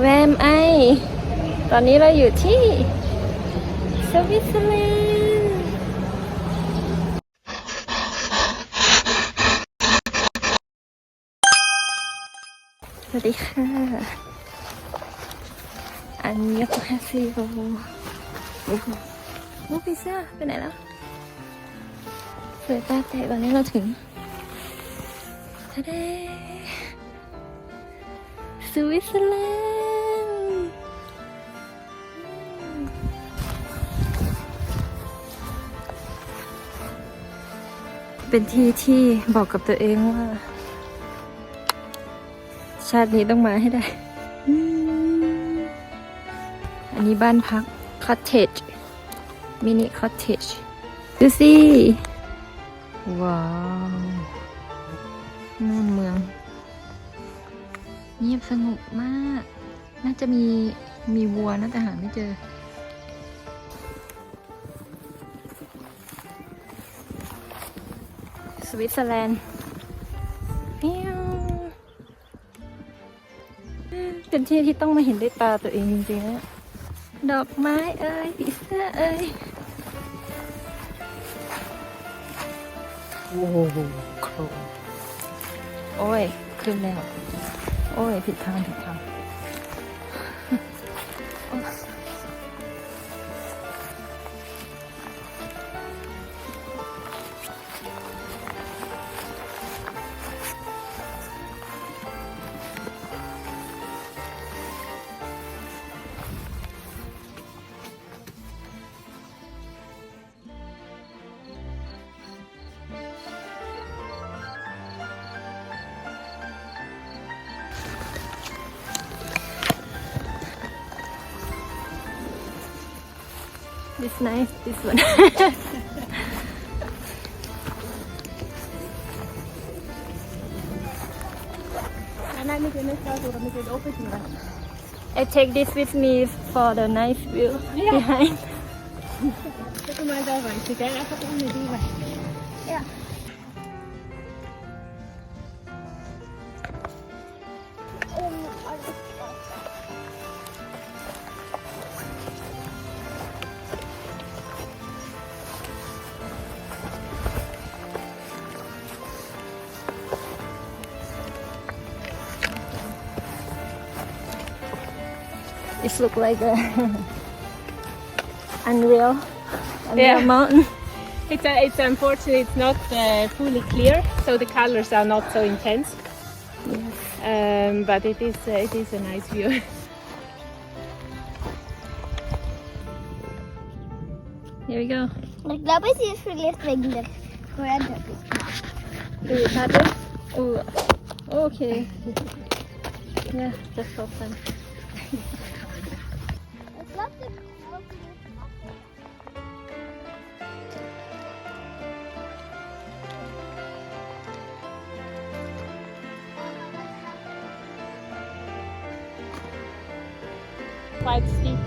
แวมไอ ตอนนี้เราอยู่ที่สวิตเซอร์แลนด์สวัสดีค่ะ อันยองฮาซิโอโอ้โหโอ้พิซซ่าไปไหนแล้วสวยตาแตกตอนนี้เราถึงทะเล สวิตเซอร์แลนด์เป็นที่ที่บอกกับตัวเองว่า ชาตินี้ต้องมาให้ได้ อันนี้บ้านพักคอ t เทจมินิคอ t เทจดูสิ ว้าวนู่นเมือง เงียบสงบมาก น่าจะมีมีวัวนะแต่หาไม่เจอ สวิตเซอร์แลนด์เมียวเป็นที่ที่ต้องมาเห็นด้วยตาตัวเองจริงๆนะดอกไม้เอ้ยพิซซ่าเอ้ยโอ้โหโครโอ้ย ขึ้นแล้ว โอ้ยผิดท This nice, this one. I take this with me for the nice view yeah. behind. it look like a unreal unreal Yeah. mountain. It's, uh, it's unfortunately it's not uh, fully clear, so the colors are not so intense. Um, but it is uh, it is a nice view. here we go. Ich glaube, sie ist vielleicht wegen der you have it oh okay. Yeah that's so fun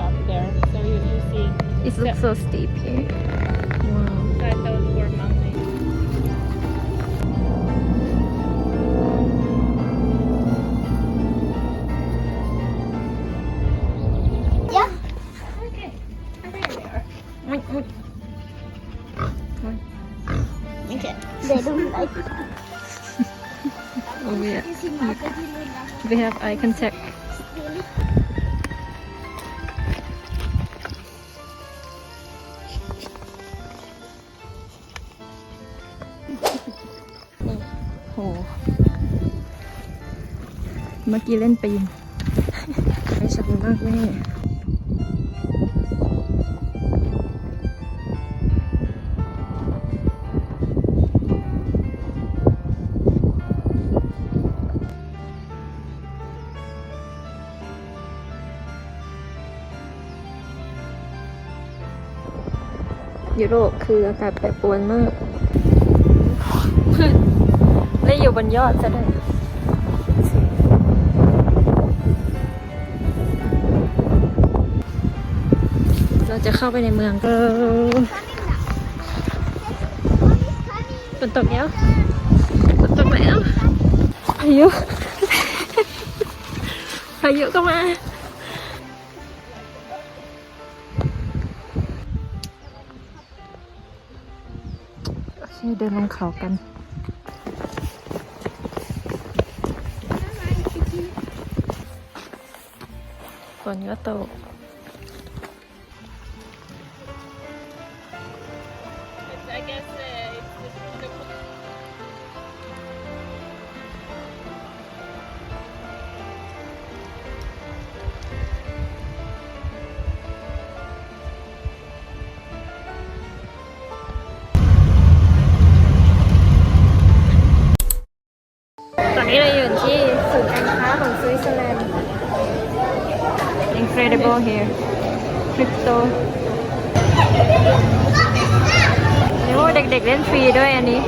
up there. So you, you see. It looks so steep here. Wow. So I thought. Yeah. Okay. There they are. Okay. They don't like oh, yeah. We have eye contact. เมื่อกี้เล่นปีนไม่ชันมากแน่ยุโรปคืออากาศแปรปรวนมากและอยู่บนยอดซะด้วย เราจะเข้าไปในเมืองเออฝนตกแล้วฝนตกแล้วพายุพายุก็มาโอเคเดินลงเขากันฝนก็ตก ค้าของสวิตเซอร์แลนด์ incredible here crypto โอ้เด็กๆเล่นฟรีด้วยอันนี้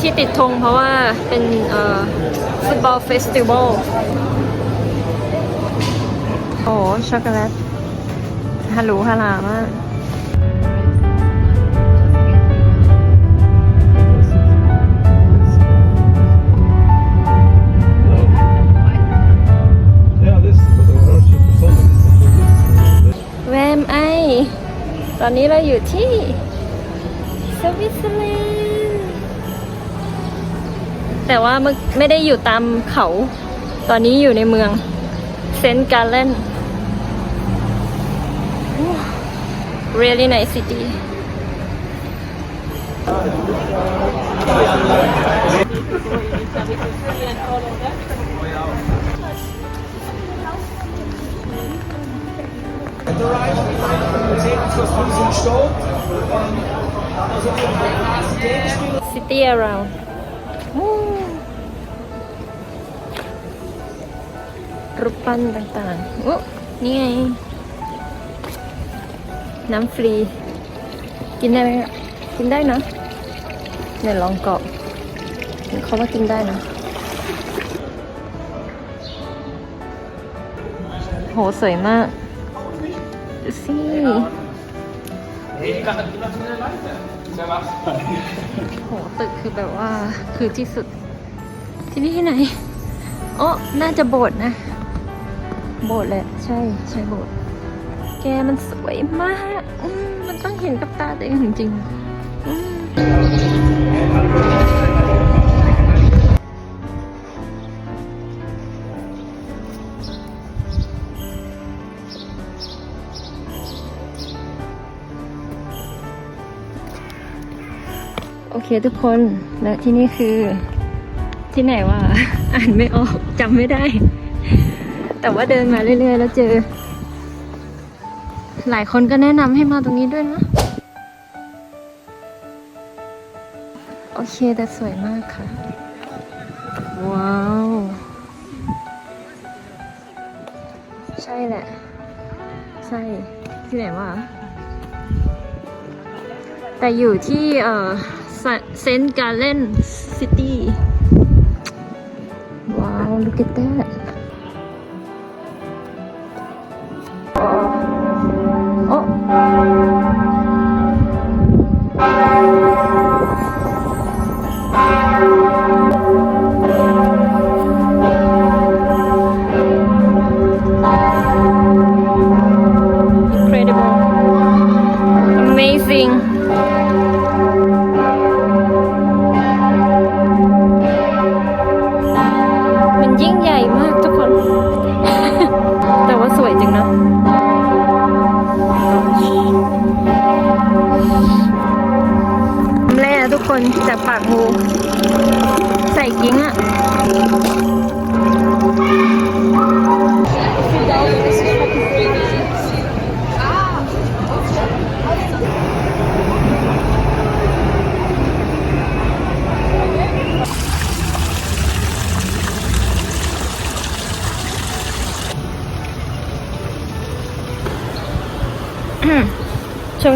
ที่ติดธงเพราะว่าเป็นเอ่อฟุตบอลเฟสติวัลโอ้ช็อกโกแลตฮัลโหลฮัลลามาก อนนี้เราอยู่ที่สวิตเซอร์แลนด์แต่ว่าไม่ได้อยู่ตามเขา ตอนนี้อยู่ในเมืองเซนต์การ์เลน really nice city city around รูปปั้นต่างๆอุ๊นี่ไง น้ำฟรี กินได้ไหมกินได้นะเนี่ยลองเกาะเขาว่ากินได้นะ โห สวยมากดูสิ โหตึกคือแบบว่าคือที่สุด ที่นี่ที่ไหนอ๋อน่าจะโบสถ์นะ โบสถ์แหละ ใช่ใช่โบสถ์แกมันสวยมากมมันต้องเห็นกับตาตัวเองจริงๆ เคทุกคนและที่นี่คือ ที่ไหนวะอ่านไม่ออกจำไม่ได้ แต่ว่าเดินมาเรื่อยๆ แล้วเจอ หลายคนก็แนะนำให้มาตรงนี้ด้วยนะ โอเคแต่สวยมากค่ะ ว้าว ใช่แหละ ใช่ ที่ไหนวะแต่อยู่ที่เอ่อ เซนต์การ์เลนซิตี้ ว้าว look at that โ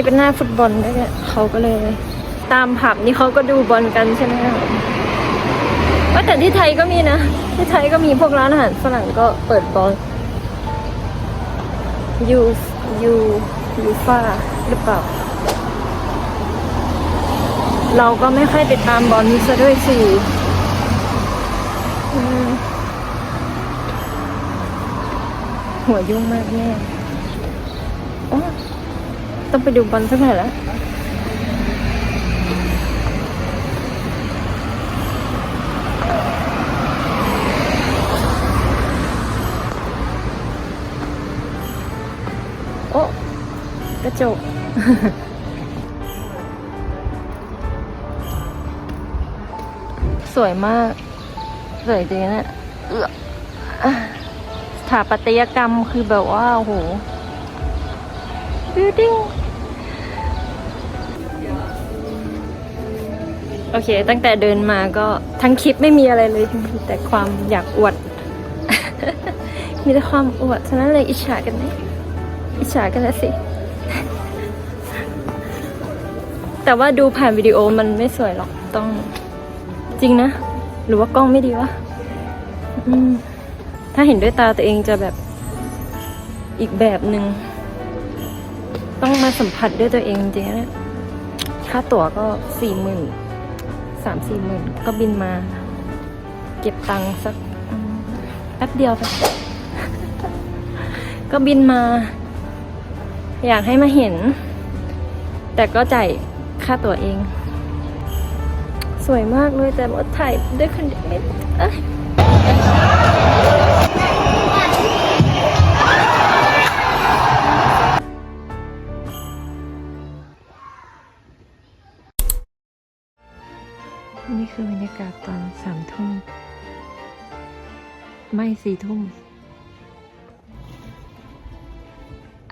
นี้เป็นหน้าฟุตบอลด้วยเนี่ยเขาก็เลย ตามผับนี่เขาก็ดูบอลกันใช่ไหมคะว่าแต่ที่ไทยก็มีนะ ที่ไทยก็มีพวกร้านอาหารฝรั่งก็เปิดบอลยูยูยูฟ่าหรือเปล่า เราก็ไม่ค่อยติดตามบอลนี้ซะด้วยสิหัวยุ่งมากแน่โอ้ ต้องไปดูบอลสักหน่อยแล้วโอ้กระจกสวยมาก สวยจริงนะเออสถาปัตยกรรมคือแบบว่าโอ้โห building โอเค ตั้งแต่เดินมาก็ทั้งคลิปไม่มีอะไรเลย แต่ความอยากอวด มีแต่ความอวดฉะนั้นเลยอิจฉากันไหมอิจฉากันแล้วสิ แต่ว่าดูผ่านวิดีโอมันไม่สวยหรอกต้องจริงนะ หรือว่ากล้องไม่ดีวะถ้าเห็นด้วยตาตัวเองจะแบบอีกแบบหนึ่งต้องมาสัมผัสด้วยตัวเองจริงๆนะค่าตั๋วก็สี่หมื่น สามสี่หมื่นก็บินมา เก็บตังค์สักแป๊บเดียวไปก็บินมา อยากให้มาเห็น แต่ก็จ่ายค่าตั๋วเอง สวยมากเลยแต่ว่าถ่ายด้วยคนเดียวไม่เอ้ นี่คือบรรยากาศตอนสามทุ่ม ไม่สี่ทุ่ม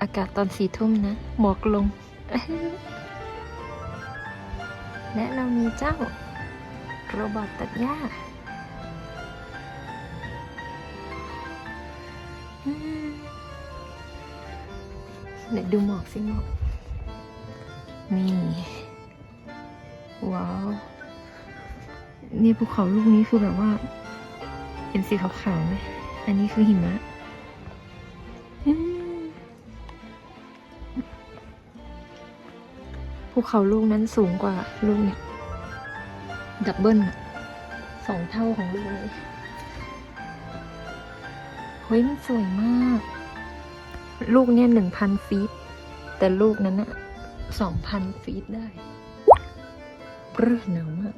อากาศตอนสี่ทุ่มนะ หมอกลง และเรามีเจ้า โรบอทตัดหญ้าเดี๋ยวดูหมอกสิหมอกนี่ ว้าว นี่ภูเขาลูกนี้คือแบบว่า เห็นสีขาวๆไหมอันนี้คือหิมะภูเขาลูกนั้นสูงกว่าลูกเนี่ยดับเบิลอะสองเท่าของลูกเลยเฮ้ยมันสวยมาก ลูกเนี่ยหนึ่งพันฟีต แต่ลูกนั้นอะสองพันฟีตได้ปรื้อหนาวมาก